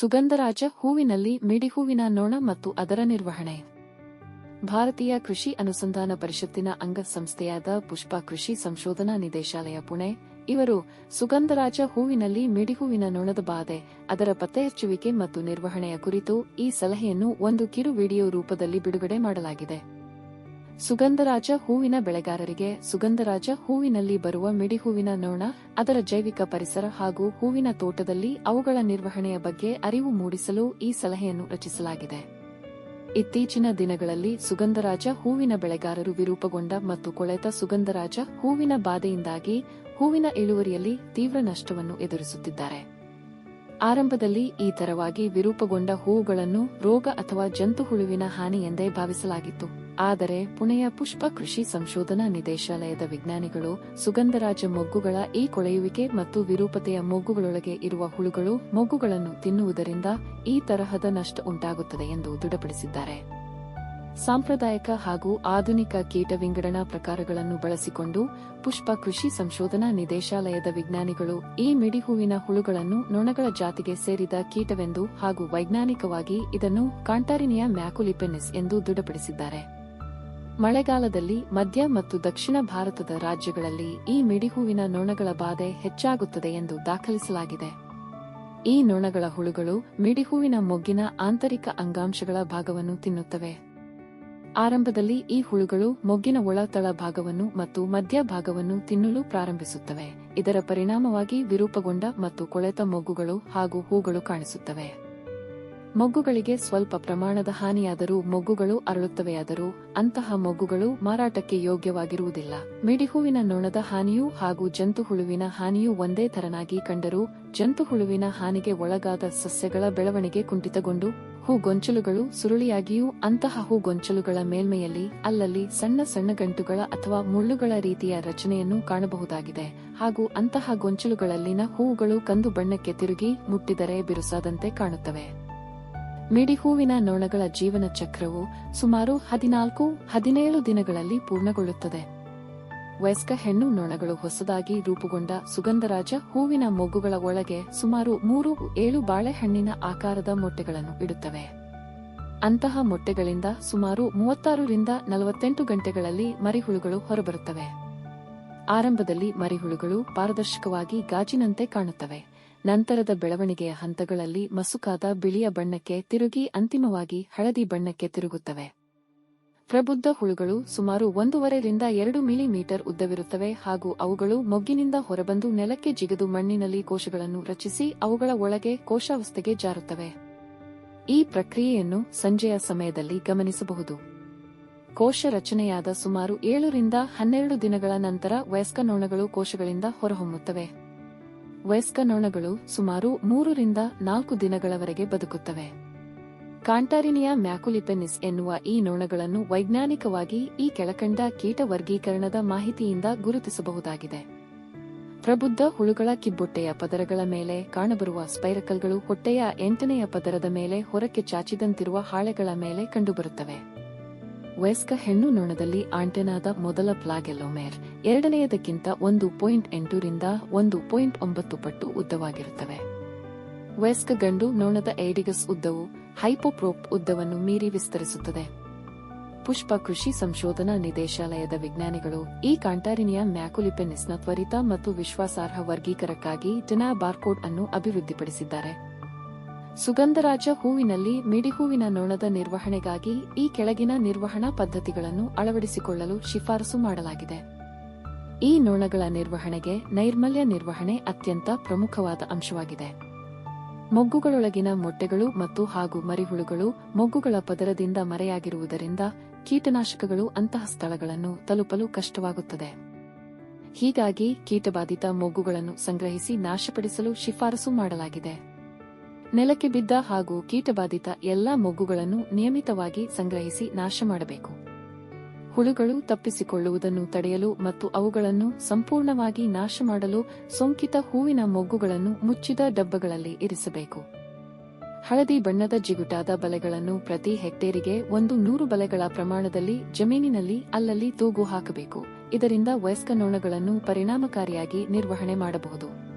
ಸುಗಂಧರಾಜ ಹೂವಿನಲ್ಲಿ ಮಿಡಿಹೂವಿನ ನೋಣ ಮತ್ತು ಅದರ ನಿರ್ವಹಣೆ. ಭಾರತೀಯ ಕೃಷಿ ಅನುಸಂಧಾನ ಪರಿಷತ್ತಿನ ಅಂಗಸಂಸ್ಥೆಯಾದ ಪುಷ್ಪ ಕೃಷಿ ಸಂಶೋಧನಾ ನಿದೇಶಾಲಯ ಪುಣೆ, ಇವರು ಸುಗಂಧರಾಜ ಹೂವಿನಲ್ಲಿ ಮಿಡಿಹೂವಿನ ನೊಣದ ಬಾಧೆ, ಅದರ ಪತ್ತೆಹಚ್ಚುವಿಕೆ ಮತ್ತು ನಿರ್ವಹಣೆಯ ಕುರಿತು ಈ ಸಲಹೆಯನ್ನು ಒಂದು ಕಿರು ವಿಡಿಯೋ ರೂಪದಲ್ಲಿ ಬಿಡುಗಡೆ ಮಾಡಲಾಗಿದೆ. ಸುಗಂಧರಾಜ ಹೂವಿನ ಬೆಳೆಗಾರರಿಗೆ ಸುಗಂಧರಾಜ ಹೂವಿನಲ್ಲಿ ಬರುವ ಮಿಡಿಹೂವಿನ ನೋಣ, ಅದರ ಜೈವಿಕ ಪರಿಸರ ಹಾಗೂ ಹೂವಿನ ತೋಟದಲ್ಲಿ ಅವುಗಳ ನಿರ್ವಹಣೆಯ ಬಗ್ಗೆ ಅರಿವು ಮೂಡಿಸಲು ಈ ಸಲಹೆಯನ್ನು ರಚಿಸಲಾಗಿದೆ. ಇತ್ತೀಚಿನ ದಿನಗಳಲ್ಲಿ ಸುಗಂಧರಾಜ ಹೂವಿನ ಬೆಳೆಗಾರರು ವಿರೂಪಗೊಂಡ ಮತ್ತು ಕೊಳೆತ ಸುಗಂಧರಾಜ ಹೂವಿನ ಬಾಧೆಯಿಂದಾಗಿ ಹೂವಿನ ಇಳುವರಿಯಲ್ಲಿ ತೀವ್ರ ನಷ್ಟವನ್ನು ಎದುರಿಸುತ್ತಿದ್ದಾರೆ. ಆರಂಭದಲ್ಲಿ ಈ ತರವಾಗಿ ವಿರೂಪಗೊಂಡ ಹೂವುಗಳನ್ನು ರೋಗ ಅಥವಾ ಜಂತುಹುಳುವಿನ ಹಾನಿ ಎಂದೇ ಭಾವಿಸಲಾಗಿತ್ತು. ಆದರೆ ಪುಣೆಯ ಪುಷ್ಪ ಕೃಷಿ ಸಂಶೋಧನಾ ನಿದೇಶಾಲಯದ ವಿಜ್ಞಾನಿಗಳು, ಸುಗಂಧರಾಜ ಮೊಗ್ಗುಗಳ ಈ ಕೊಳೆಯುವಿಕೆ ಮತ್ತು ವಿರೂಪತೆಯ ಮೊಗ್ಗುಗಳೊಳಗೆ ಇರುವ ಹುಳುಗಳು ಮೊಗ್ಗುಗಳನ್ನು ತಿನ್ನುವುದರಿಂದ ಈ ತರಹದ ನಷ್ಟ ಉಂಟಾಗುತ್ತದೆ ಎಂದು ದೃಢಪಡಿಸಿದ್ದಾರೆ. ಸಾಂಪ್ರದಾಯಿಕ ಹಾಗೂ ಆಧುನಿಕ ಕೀಟ ವಿಂಗಡಣಾ ಪ್ರಕಾರಗಳನ್ನು ಬಳಸಿಕೊಂಡು ಪುಷ್ಪ ಕೃಷಿ ಸಂಶೋಧನಾ ನಿದೇಶಾಲಯದ ವಿಜ್ಞಾನಿಗಳು ಈ ಮಿಡಿಹೂವಿನ ಹುಳುಗಳನ್ನು ನೊಣಗಳ ಜಾತಿಗೆ ಸೇರಿದ ಕೀಟವೆಂದು ಹಾಗೂ ವೈಜ್ಞಾನಿಕವಾಗಿ ಇದನ್ನು ಕಾಂಟಾರಿನಿಯಾ ಮ್ಯಾಕುಲಿಪೆನಿಸ್ ಎಂದು ದೃಢಪಡಿಸಿದ್ದಾರೆ. ಮಳೆಗಾಲದಲ್ಲಿ ಮಧ್ಯ ಮತ್ತು ದಕ್ಷಿಣ ಭಾರತದ ರಾಜ್ಯಗಳಲ್ಲಿ ಈ ಮಿಡಿಹೂವಿನ ನೊಣಗಳ ಬಾಧೆ ಹೆಚ್ಚಾಗುತ್ತದೆ ಎಂದು ದಾಖಲಿಸಲಾಗಿದೆ. ಈ ನೊಣಗಳ ಹುಳುಗಳು ಮಿಡಿಹೂವಿನ ಮೊಗ್ಗಿನ ಆಂತರಿಕ ಅಂಗಾಂಶಗಳ ಭಾಗವನ್ನು ತಿನ್ನುತ್ತವೆ. ಆರಂಭದಲ್ಲಿ ಈ ಹುಳುಗಳು ಮೊಗ್ಗಿನ ಒಳತಳ ಭಾಗವನ್ನು ಮತ್ತು ಮಧ್ಯ ಭಾಗವನ್ನು ತಿನ್ನಲು ಪ್ರಾರಂಭಿಸುತ್ತವೆ. ಇದರ ಪರಿಣಾಮವಾಗಿ ವಿರೂಪಗೊಂಡ ಮತ್ತು ಕೊಳೆತ ಮೊಗ್ಗುಗಳು ಹಾಗೂ ಹೂಗಳು ಕಾಣಿಸುತ್ತವೆ. ಮೊಗ್ಗುಗಳಿಗೆ ಸ್ವಲ್ಪ ಪ್ರಮಾಣದ ಹಾನಿಯಾದರೂ ಮೊಗ್ಗುಗಳು ಅರಳುತ್ತವೆಯಾದರೂ ಅಂತಹ ಮೊಗ್ಗುಗಳು ಮಾರಾಟಕ್ಕೆ ಯೋಗ್ಯವಾಗಿರುವುದಿಲ್ಲ. ಮಿಡಿಹೂವಿನ ನೊಣದ ಹಾನಿಯೂ ಹಾಗೂ ಜಂತುಹುಳುವಿನ ಹಾನಿಯೂ ಒಂದೇ ತರನಾಗಿ ಕಂಡರೂ ಜಂತುಹುಳುವಿನ ಹಾನಿಗೆ ಒಳಗಾದ ಸಸ್ಯಗಳ ಬೆಳವಣಿಗೆ ಕುಂಠಿತಗೊಂಡು ಹೂಗೊಂಚಲುಗಳು ಸುರುಳಿಯಾಗಿಯೂ ಅಂತಹ ಹೂಗೊಂಚಲುಗಳ ಮೇಲ್ಮೆಯಲ್ಲಿ ಅಲ್ಲಲ್ಲಿ ಸಣ್ಣ ಸಣ್ಣ ಗಂಟುಗಳ ಅಥವಾ ಮುಳ್ಳುಗಳ ರೀತಿಯ ರಚನೆಯನ್ನು ಕಾಣಬಹುದಾಗಿದೆ. ಹಾಗೂ ಅಂತಹ ಗೊಂಚಲುಗಳಲ್ಲಿನ ಹೂವುಗಳು ಕಂದು ಬಣ್ಣಕ್ಕೆ ತಿರುಗಿ ಮುಟ್ಟಿದರೆ ಬಿರುಸಾದಂತೆ ಕಾಣುತ್ತವೆ. ಮಿಡಿಹೂವಿನ ನೊಣಗಳ ಜೀವನ ಚಕ್ರವು ಸುಮಾರು ಹದಿನಾಲ್ಕು, ಹದಿನೇಳು ದಿನಗಳಲ್ಲಿ ಪೂರ್ಣಗೊಳ್ಳುತ್ತದೆ. ವಯಸ್ಕ ಹೆಣ್ಣು ನೊಣಗಳು ಹೊಸದಾಗಿ ರೂಪುಗೊಂಡ ಸುಗಂಧರಾಜ ಹೂವಿನ ಮೊಗ್ಗುಗಳ ಒಳಗೆ ಸುಮಾರು ಮೂರು, ಏಳು ಬಾಳೆಹಣ್ಣಿನ ಆಕಾರದ ಮೊಟ್ಟೆಗಳನ್ನು ಇಡುತ್ತವೆ. ಅಂತಹ ಮೊಟ್ಟೆಗಳಿಂದ ಸುಮಾರು ಮೂವತ್ತಾರರಿಂದ ನಲವತ್ತೆಂಟು ಗಂಟೆಗಳಲ್ಲಿ ಮರಿಹುಳುಗಳು ಹೊರಬರುತ್ತವೆ. ಆರಂಭದಲ್ಲಿ ಮರಿಹುಳುಗಳು ಪಾರದರ್ಶಕವಾಗಿ ಗಾಜಿನಂತೆ ಕಾಣುತ್ತವೆ. ನಂತರದ ಬೆಳವಣಿಗೆಯ ಹಂತಗಳಲ್ಲಿ ಮಸುಕಾದ ಬಿಳಿಯ ಬಣ್ಣಕ್ಕೆ ತಿರುಗಿ ಅಂತಿಮವಾಗಿ ಹಳದಿ ಬಣ್ಣಕ್ಕೆ ತಿರುಗುತ್ತವೆ. ಪ್ರಬುದ್ಧ ಹುಳುಗಳು ಸುಮಾರು ಒಂದೂವರೆಯಿಂದ ಎರಡು ಮಿಲಿಮೀಟರ್ ಉದ್ದವಿರುತ್ತವೆ ಹಾಗೂ ಅವುಗಳು ಮೊಗ್ಗಿನಿಂದ ಹೊರಬಂದು ನೆಲಕ್ಕೆ ಜಿಗಿದು ಮಣ್ಣಿನಲ್ಲಿ ಕೋಶಗಳನ್ನು ರಚಿಸಿ ಅವುಗಳ ಒಳಗೆ ಕೋಶಾವಸ್ಥೆಗೆ ಜಾರುತ್ತವೆ. ಈ ಪ್ರಕ್ರಿಯೆಯನ್ನು ಸಂಜೆಯ ಸಮಯದಲ್ಲಿ ಗಮನಿಸಬಹುದು. ಕೋಶ ರಚನೆಯಾದ ಸುಮಾರು ಏಳರಿಂದ ಹನ್ನೆರಡು ದಿನಗಳ ನಂತರ ವಯಸ್ಕ ನೋಣಗಳು ಕೋಶಗಳಿಂದ ಹೊರಹೊಮ್ಮುತ್ತವೆ. ವಯಸ್ಕ ನೊಣಗಳು ಸುಮಾರು ಮೂರರಿಂದ ನಾಲ್ಕು ದಿನಗಳವರೆಗೆ ಬದುಕುತ್ತವೆ. ಕಾಂಟಾರಿನಿಯಾ ಮ್ಯಾಕುಲಿಪೆನಿಸ್ ಎನ್ನುವ ಈ ನೊಣಗಳನ್ನು ವೈಜ್ಞಾನಿಕವಾಗಿ ಈ ಕೆಳಕಂಡ ಕೀಟ ವರ್ಗೀಕರಣದ ಮಾಹಿತಿಯಿಂದ ಗುರುತಿಸಬಹುದಾಗಿದೆ. ಪ್ರಬುದ್ಧ ಹುಳುಗಳ ಕಿಬ್ಬೊಟ್ಟೆಯ ಪದರಗಳ ಮೇಲೆ ಕಾಣಬರುವ ಸ್ಪೈರಕಲ್ಗಳು ಹೊಟ್ಟೆಯ ಎಂಟನೆಯ ಪದರದ ಮೇಲೆ ಹೊರಕ್ಕೆ ಚಾಚಿದಂತಿರುವ ಹಾಳೆಗಳ ಮೇಲೆ ಕಂಡುಬರುತ್ತವೆ. ವಯಸ್ಕ ಹೆಣ್ಣು ನೊಣದಲ್ಲಿ ಆಂಟೆನಾದ ಮೊದಲ ಪ್ಲಾಗೆಲೋಮೇರ್. ಎರಡನೆಯದಕ್ಕಿಂತ ಒಂದು ಪಾಯಿಂಟ್ ಎಂಟರಿಂದ ಒಂದು ಪಾಯಿಂಟ್ ಒಂಬತ್ತು ಪಟ್ಟು ಉದ್ದವಾಗಿರುತ್ತವೆ. ವಯಸ್ಕ ಗಂಡು ನೊಣದ ಏಡಿಗಸ್ ಉದ್ದವು ಹೈಪೋಪ್ರೋಪ್ ಉದ್ದವನ್ನು ಮೀರಿ ವಿಸ್ತರಿಸುತ್ತದೆ. ಪುಷ್ಪ ಕೃಷಿ ಸಂಶೋಧನಾ ನಿದೇಶಾಲಯದ ವಿಜ್ಞಾನಿಗಳು ಈ ಕಾಂಟಾರಿನಿಯಾ ಮ್ಯಾಕುಲಿಪೆನಿಸ್ನ ತ್ವರಿತ ಮತ್ತು ವಿಶ್ವಾಸಾರ್ಹ ವರ್ಗೀಕರಕ್ಕಾಗಿ ಟಿನಾ ಬಾರ್ಕೋಡ್ ಅನ್ನು ಅಭಿವೃದ್ಧಿಪಡಿಸಿದ್ದಾರೆ. ಸುಗಂಧರಾಜ ಹೂವಿನಲ್ಲಿ ಮಿಡಿಹೂವಿನ ನೊಣದ ನಿರ್ವಹಣೆಗಾಗಿ ಈ ಕೆಳಗಿನ ನಿರ್ವಹಣಾ ಪದ್ಧತಿಗಳನ್ನು ಅಳವಡಿಸಿಕೊಳ್ಳಲು ಶಿಫಾರಸು ಮಾಡಲಾಗಿದೆ. ಈ ನೊಣಗಳ ನಿರ್ವಹಣೆಗೆ ನೈರ್ಮಲ್ಯ ನಿರ್ವಹಣೆ ಅತ್ಯಂತ ಪ್ರಮುಖವಾದ ಅಂಶವಾಗಿದೆ. ಮೊಗ್ಗುಗಳೊಳಗಿನ ಮೊಟ್ಟೆಗಳು ಮತ್ತು ಹಾಗೂ ಮರಿಹುಳುಗಳು ಮೊಗ್ಗುಗಳ ಪದರದಿಂದ ಮರೆಯಾಗಿರುವುದರಿಂದ ಕೀಟನಾಶಕಗಳು ಅಂತಹ ಸ್ಥಳಗಳನ್ನು ತಲುಪಲು ಕಷ್ಟವಾಗುತ್ತದೆ. ಹೀಗಾಗಿ ಕೀಟಬಾಧಿತ ಮೊಗ್ಗುಗಳನ್ನು ಸಂಗ್ರಹಿಸಿ ನಾಶಪಡಿಸಲು ಶಿಫಾರಸು ಮಾಡಲಾಗಿದೆ. ನೆಲಕ್ಕೆ ಬಿದ್ದ ಹಾಗೂ ಕೀಟಬಾಧಿತ ಎಲ್ಲಾ ಮೊಗ್ಗುಗಳನ್ನು ನಿಯಮಿತವಾಗಿ ಸಂಗ್ರಹಿಸಿ ನಾಶ ಮಾಡಬೇಕು ಹುಳುಗಳು ತಪ್ಪಿಸಿಕೊಳ್ಳುವುದನ್ನು ತಡೆಯಲು ಮತ್ತು ಅವುಗಳನ್ನು ಸಂಪೂರ್ಣವಾಗಿ ನಾಶ ಮಾಡಲು ಸೋಂಕಿತ ಹೂವಿನ ಮೊಗ್ಗುಗಳನ್ನು ಮುಚ್ಚಿದ ಡಬ್ಬಗಳಲ್ಲಿ ಇರಿಸಬೇಕು. ಹಳದಿ ಬಣ್ಣದ ಜಿಗುಟಾದ ಬಲೆಗಳನ್ನು ಪ್ರತಿ ಹೆಕ್ಟೇರಿಗೆ ಒಂದು ನೂರು ಬಲೆಗಳ ಪ್ರಮಾಣದಲ್ಲಿ ಜಮೀನಿನಲ್ಲಿ ಅಲ್ಲಲ್ಲಿ ತೂಗು ಹಾಕಬೇಕು. ಇದರಿಂದ ವಯಸ್ಕ ನೊಣಗಳನ್ನು ಪರಿಣಾಮಕಾರಿಯಾಗಿ ನಿರ್ವಹಣೆ ಮಾಡಬಹುದು.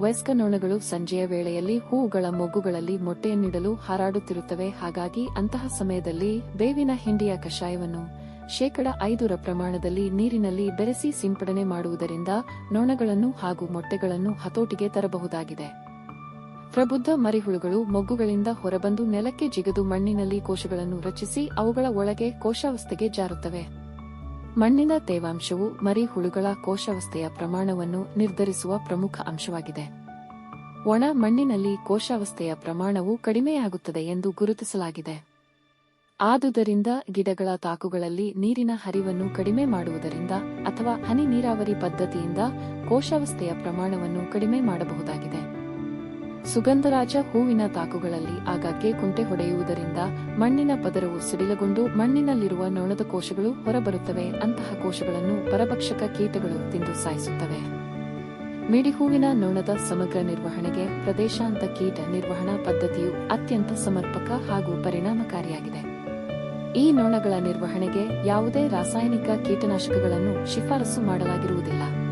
ವಯಸ್ಕ ನೊಣಗಳು ಸಂಜೆಯ ವೇಳೆಯಲ್ಲಿ ಹೂವುಗಳ ಮೊಗ್ಗುಗಳಲ್ಲಿ ಮೊಟ್ಟೆಯನ್ನಿಡಲು ಹಾರಾಡುತ್ತಿರುತ್ತವೆ. ಹಾಗಾಗಿ ಅಂತಹ ಸಮಯದಲ್ಲಿ ಬೇವಿನ ಹಿಂಡಿಯ ಕಷಾಯವನ್ನು ಶೇಕಡ ಐದರ ಪ್ರಮಾಣದಲ್ಲಿ ನೀರಿನಲ್ಲಿ ಬೆರೆಸಿ ಸಿಂಪಡಣೆ ಮಾಡುವುದರಿಂದ ನೊಣಗಳನ್ನು ಹಾಗೂ ಮೊಟ್ಟೆಗಳನ್ನು ಹತೋಟಿಗೆ ತರಬಹುದಾಗಿದೆ. ಪ್ರಬುದ್ಧ ಮರಿಹುಳುಗಳು ಮೊಗ್ಗುಗಳಿಂದ ಹೊರಬಂದು ನೆಲಕ್ಕೆ ಜಿಗಿದು ಮಣ್ಣಿನಲ್ಲಿ ಕೋಶಗಳನ್ನು ರಚಿಸಿ ಅವುಗಳ ಒಳಗೆ ಕೋಶಾವಸ್ಥೆಗೆ ಜಾರುತ್ತವೆ. ಮಣ್ಣಿನ ತೇವಾಂಶವು ಮರಿಹುಳುಗಳ ಕೋಶಾವಸ್ಥೆಯ ಪ್ರಮಾಣವನ್ನು ನಿರ್ಧರಿಸುವ ಪ್ರಮುಖ ಅಂಶವಾಗಿದೆ. ಒಣ ಮಣ್ಣಿನಲ್ಲಿ ಕೋಶಾವಸ್ಥೆಯ ಪ್ರಮಾಣವು ಕಡಿಮೆಯಾಗುತ್ತದೆ ಎಂದು ಗುರುತಿಸಲಾಗಿದೆ. ಆದುದರಿಂದ ಗಿಡಗಳ ತಾಕುಗಳಲ್ಲಿ ನೀರಿನ ಹರಿವನ್ನು ಕಡಿಮೆ ಮಾಡುವುದರಿಂದ ಅಥವಾ ಹನಿ ನೀರಾವರಿ ಪದ್ಧತಿಯಿಂದ ಕೋಶಾವಸ್ಥೆಯ ಪ್ರಮಾಣವನ್ನು ಕಡಿಮೆ ಮಾಡಬಹುದಾಗಿದೆ. ಸುಗಂಧರಾಜ ಹೂವಿನ ತಾಕುಗಳಲ್ಲಿ ಆಗಾಗ್ಗೆ ಕುಂಟೆ ಹೊಡೆಯುವುದರಿಂದ ಮಣ್ಣಿನ ಪದರವು ಸಿಡಿಲಗೊಂಡು ಮಣ್ಣಿನಲ್ಲಿರುವ ನೊಣದ ಕೋಶಗಳು ಹೊರಬರುತ್ತವೆ. ಅಂತಹ ಕೋಶಗಳನ್ನು ಪರಭಕ್ಷಕ ಕೀಟಗಳು ತಿಂದು ಸಾಯಿಸುತ್ತವೆ. ಮಿಡಿಹೂವಿನ ನೊಣದ ಸಮಗ್ರ ನಿರ್ವಹಣೆಗೆ ಪ್ರದೇಶಾಂತ ಕೀಟ ನಿರ್ವಹಣಾ ಪದ್ಧತಿಯು ಅತ್ಯಂತ ಸಮರ್ಪಕ ಹಾಗೂ ಪರಿಣಾಮಕಾರಿಯಾಗಿದೆ. ಈ ನೊಣಗಳ ನಿರ್ವಹಣೆಗೆ ಯಾವುದೇ ರಾಸಾಯನಿಕ ಕೀಟನಾಶಕಗಳನ್ನು ಶಿಫಾರಸು ಮಾಡಲಾಗಿರುವುದಿಲ್ಲ.